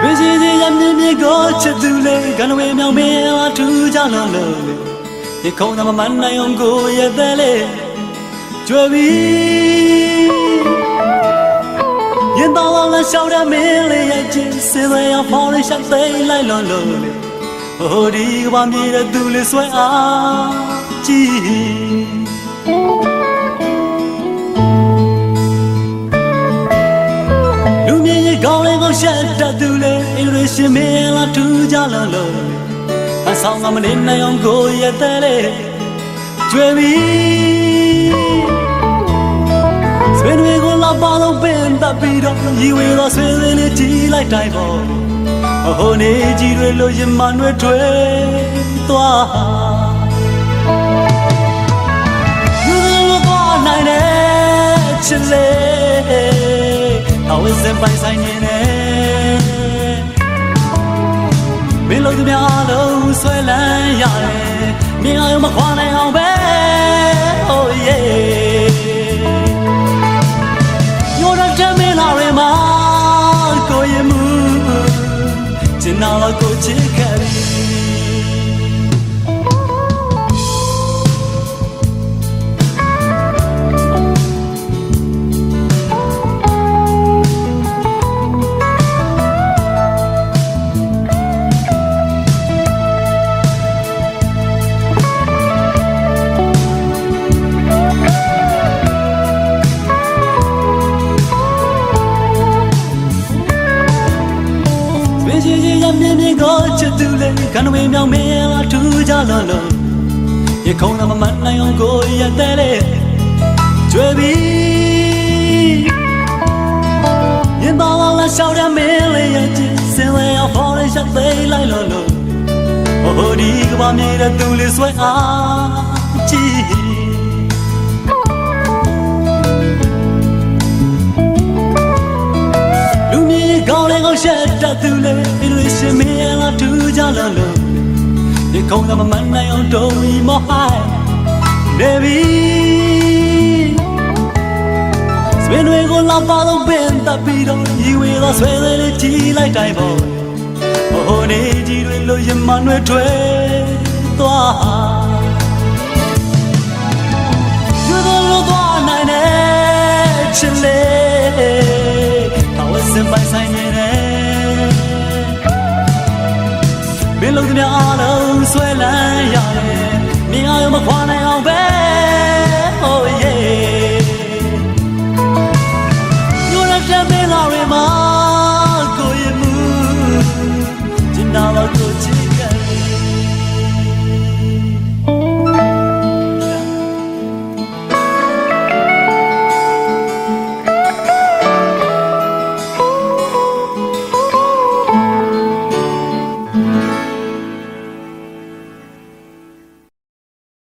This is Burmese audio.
ဆွေစီစီရမြင်မြင်ကိုချစ်သူလေးကနဝေမြောင်မင်းအထူးကြလုံးလုံးလေးဒီခုံးသမမနိုင်အောင်ကိုရဲ့တဲ့လေးကြွယ်ပြီရင်တော်လာလျှောက်တဲ့မင်းလေးရဲ့ချင်းစေဝဲအောင်ဖောင်းလေးရှောက်သိမ်းလိုက်လုံးလုံးလေးဟိုဒီကဘာမြေတဲ့သူလေးဆွဲအားကြည့်လူမြင်ရင်ကောင်းလေးကိုရှက်တတ်သူ လေအင်္ဂလိပ်ရှင်မင်းလာထူးကြလုံးလုံးအဆောင်ကမနေနိုင်အောင်ကိုရတဲ့လေကျွေပြီဆွေတွေကိုလာပါတော့ပင်တပ်ပြီးတော့ရီဝေတော့ဆွေလေးလေးကြည်လိုက်တိုင်းပေါ့ဟိုနေကြီးတွေလိုရင်မနှွေထွေးသွားလူတွေကတော့နိုင်တယ်ချစ်လေအဝစင်ပိုင်ဆိုင်နေတယ် မြင်အောင်မခွာနိုင်အောင်ပဲ oh yeah ညိုတော့တမင်းလာရမှာကိုရင်မှုကျင်နာတော့ကိုချစ်ခဲ့ လေခန္ဓာဝေမြောင်မင်းလာထူးကြလုံးလုံးရခုံးသမမနိုင်အောင်ကိုရတဲ့လေကျွေပြီရင်တော်လာရှောက်ရမင်းလေးရဲ့ချစ်စင်လေအောင်ဖော်ရရှက်သိမ်းလိုက်လုံးလုံးဟိုဒီကဘာမြေတဲ့သူလေးဆွဲအားကြည့်လူမြင်ကောင်းလေးကောင်းရှက်တတ်သူလေအင်္ဂလိပ်ရှင်မင်းလာထူးကြလုံးလုံးဒီ ကုန်းကမမနိုင်အောင်တုံးဤမဟိုင်းနေပြီဆွေတွေကိုလာပါတော့ပင်တပ်ပြီးတော့ရီဝေတော့ဆွေလေးကြီးလိုက်တိုင်းပေါ့ဟိုနေကြီးတွေလိုရင်မနှွေထွေးသွား You don't know what I need chile How is it by sign it မင်းလုံးသမျှအလုံးဆွဲလန်းရတယ်မြင်အောင်မခွာနိုင်အောင်ပဲ